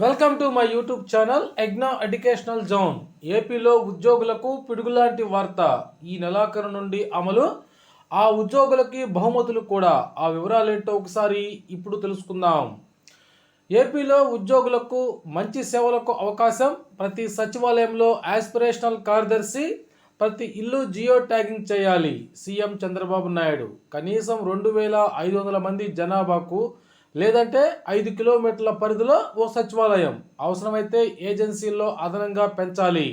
Welcome to my YouTube channel ఎగ్నా educational zone ఏపీలో ఉద్యోగులకు పిడుగులాంటి వార్త ఈ నెలాఖరు నుండి అమలు. ఆ ఉద్యోగులకి బహుమతులు కూడా. ఆ వివరాలు ఏంటో ఒకసారి ఇప్పుడు తెలుసుకుందాం. ఏపీలో ఉద్యోగులకు మంచి సేవలకు అవకాశం. ప్రతి సచివాలయంలో యాస్పిరేషనల్ కార్యదర్శి ప్రతి ఇల్లు జియో ట్యాగింగ్ చేయాలి. సీఎం చంద్రబాబు నాయుడు. కనీసం రెండు వేల ఐదు వందల మంది జనాభాకు లేదంటే ఐదు కిలోమీటర్ల పరిధిలో ఓ సచివాలయం అవసరమైతే ఏజెన్సీల్లో అదనంగా పెంచాలి.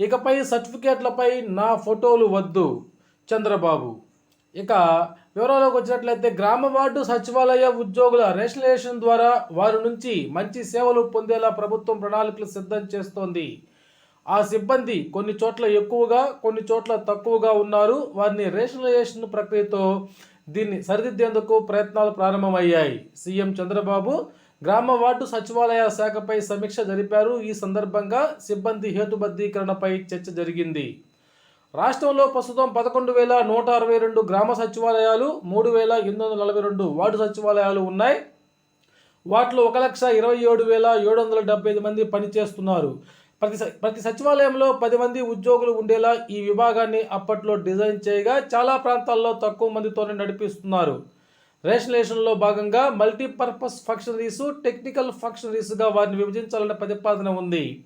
ఇకపై సర్టిఫికేట్లపై నా ఫోటోలు వద్దు చంద్రబాబు. ఇక వివరాల్లోకి వచ్చినట్లయితే గ్రామ వార్డు సచివాలయ ఉద్యోగుల రేషనలైజేషన్ ద్వారా వారి నుంచి మంచి సేవలు పొందేలా ప్రభుత్వం ప్రణాళికలు సిద్ధం చేస్తోంది. ఆ సిబ్బంది కొన్ని చోట్ల ఎక్కువగా కొన్ని చోట్ల తక్కువగా ఉన్నారు. వారిని రేషనలైజేషన్ ప్రక్రియతో దీన్ని సరిదిద్దేందుకు ప్రయత్నాలు ప్రారంభమయ్యాయి. సీఎం చంద్రబాబు గ్రామ వార్డు సచివాలయ శాఖపై సమీక్ష జరిపారు. ఈ సందర్భంగా సిబ్బంది హేతుబద్ధీకరణపై చర్చ జరిగింది. రాష్ట్రంలో ప్రస్తుతం పదకొండు వేల నూట అరవై రెండు గ్రామ సచివాలయాలు మూడు వేల ఎనిమిది వందల నలభై రెండు వార్డు సచివాలయాలు ఉన్నాయి. వాటిలో ఒక లక్ష ఇరవై ఏడు వేల ఏడు వందల డెబ్బై ఐదు మంది పనిచేస్తున్నారు. ప్రతి స- ప్రతి సచివాలయంలో పది మంది ఉద్యోగులు ఉండేలా ఈ విభాగాన్ని అప్పట్లో డిజైన్ చేయగా చాలా ప్రాంతాల్లో తక్కువ మందితోనే నడిపిస్తున్నారు. రేషనలైజేషన్లో భాగంగా మల్టీపర్పస్ ఫంక్షనరీస్ టెక్నికల్ ఫంక్షనరీస్గా వారిని విభజించాలనే ప్రతిపాదన ఉంది.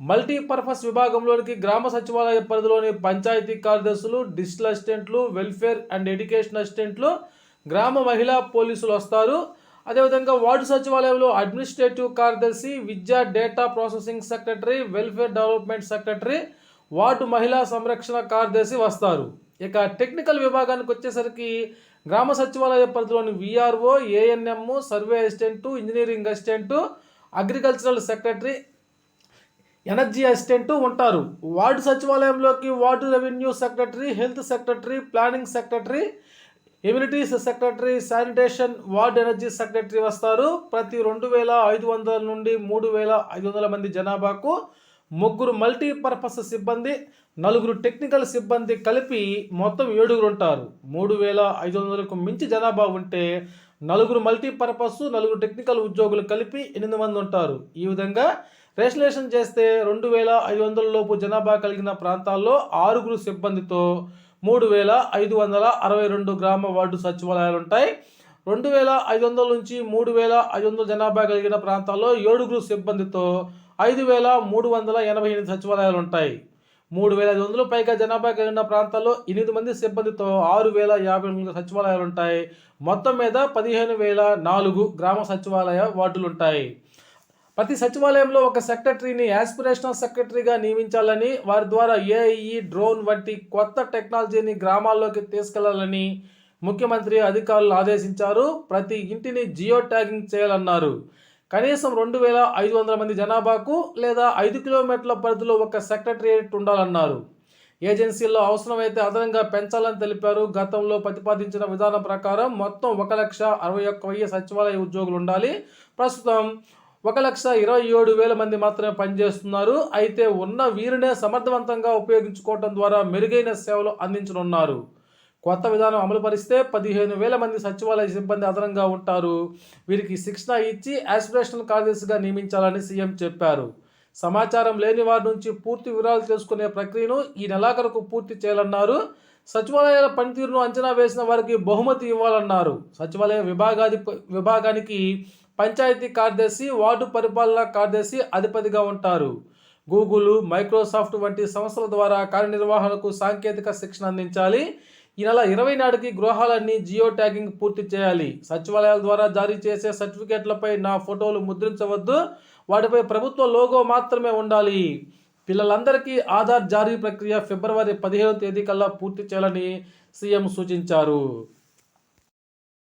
మల్టీపర్పస్ విభాగంలోనికి గ్రామ సచివాలయ పరిధిలోని పంచాయతీ కార్యదర్శులు డిజిటల్ అసిస్టెంట్లు వెల్ఫేర్ అండ్ ఎడ్యుకేషన్ అసిస్టెంట్లు గ్రామ మహిళా పోలీసులు వస్తారు. అదేవిధంగా వార్డు సచివాలయంలో అడ్మినిస్ట్రేటివ్ కార్యదర్శి విద్యా data processing secretary welfare development secretary ward మహిళా సంరక్షణ కార్యదర్శి వస్తారు. ఇక టెక్నికల్ విభాగానికి వచ్చేసరికి గ్రామ సచివాలయ పరిధిలోని VRO ANM survey assistant engineering assistant agricultural secretary energy assistant ఉంటారు. Ward సచివాలయంలోకి ward revenue secretary health secretary planning secretary amenities secretary sanitation ward energy secretary వస్తారు. ప్రతి రెండు వేల ఐదు వందల నుండి మూడు వేల ఐదు వందల మంది జనాభాకు ముగ్గురు మల్టీపర్పస్ సిబ్బంది నలుగురు టెక్నికల్ సిబ్బంది కలిపి మొత్తం ఏడుగురు ఉంటారు. మూడు వేల ఐదు వందలకు మించి జనాభా ఉంటే నలుగురు మల్టీపర్పస్ నలుగురు టెక్నికల్ ఉద్యోగులు కలిపి ఎనిమిది మంది ఉంటారు. ఈ విధంగా రేషనలైజేషన్ చేస్తే రెండు వేల ఐదు వందల లోపు జనాభా కలిగిన ప్రాంతాల్లో ఆరుగురు సిబ్బందితో మూడు వేల ఐదు వందల అరవై రెండు గ్రామ వార్డు సచివాలయాలు ఉంటాయి రెండు వేల ఐదు వందల నుంచి మూడు వేల ఐదు వందల జనాభా కలిగిన ప్రాంతాల్లో ఏడుగురు సిబ్బందితో ఐదు వేల మూడు వందల ఎనభై ఎనిమిది సచివాలయాలు ఉంటాయి మూడు వేల ఐదు వందలు పైగా జనాభా కలిగిన ప్రాంతాల్లో ఎనిమిది మంది సిబ్బందితో ఆరు వేల యాభై ఎనిమిది సచివాలయాలు ఉంటాయి మొత్తం మీద పదిహేను వేల నాలుగు గ్రామ సచివాలయ వార్డులు ఉంటాయి ప్రతి సచివాలయంలో ఒక సెక్రటరీని యాస్పిరేషనల్ సెక్రటరీగా నియమించాలని వారి ద్వారా ఏఐఈ డ్రోన్ వంటి కొత్త టెక్నాలజీని గ్రామాల్లోకి తీసుకెళ్ళాలని ముఖ్యమంత్రి అధికారులు ఆదేశించారు. ప్రతి ఇంటిని జియో ట్యాగింగ్ చేయాలన్నారు. కనీసం రెండు వేల ఐదు వందల మంది జనాభాకు లేదా ఐదు కిలోమీటర్ల పరిధిలో ఒక సెక్రటరియట్ ఉండాలన్నారు. ఏజెన్సీల్లో అవసరమైతే అదనంగా పెంచాలని తెలిపారు. గతంలో ప్రతిపాదించిన విధానం ప్రకారం మొత్తం ఒక లక్ష అరవై ఒక్క వెయ్యి సచివాలయ ఉద్యోగులు ఉండాలి. ప్రస్తుతం ఒక లక్ష ఇరవై ఏడు వేల మంది మాత్రమే పనిచేస్తున్నారు. అయితే ఉన్న వీరినే సమర్థవంతంగా ఉపయోగించుకోవడం ద్వారా మెరుగైన సేవలు అందించనున్నారు. కొత్త విధానం అమలు పరిస్తే పదిహేను వేల మంది సచివాలయ సిబ్బంది అదనంగా ఉంటారు. వీరికి శిక్షణ ఇచ్చి ఆస్పిరేషనల్ కార్యదర్శిగా నియమించాలని సీఎం చెప్పారు. సమాచారం లేని వారి నుంచి పూర్తి వివరాలు తెలుసుకునే ప్రక్రియను ఈ నెలాఖరుకు పూర్తి చేయాలన్నారు. సచివాలయాల పనితీరును అంచనా వేసిన వారికి బహుమతి ఇవ్వాలన్నారు. సచివాలయ విభాగాది విభాగానికి పంచాయతీ కార్యదర్శి వార్డు పరిపాలనా కార్యదర్శి అధిపతిగా ఉంటారు. గూగుల్ మైక్రోసాఫ్ట్ వంటి సంస్థల ద్వారా కార్యనిర్వహణకు సాంకేతిక శిక్షణ అందించాలి. ఈ నెల ఇరవై నాటికి గృహాలన్నీ జియో ట్యాగింగ్ పూర్తి చేయాలి. సచివాలయాల ద్వారా జారీ చేసే సర్టిఫికేట్లపై నా ఫోటోలు ముద్రించవద్దు. వాటిపై ప్రభుత్వ లోగో మాత్రమే ఉండాలి. పిల్లలందరికీ ఆధార్ జారీ ప్రక్రియ ఫిబ్రవరి పదిహేను తేదీ కల్లా పూర్తి చేయాలని సీఎం సూచించారు.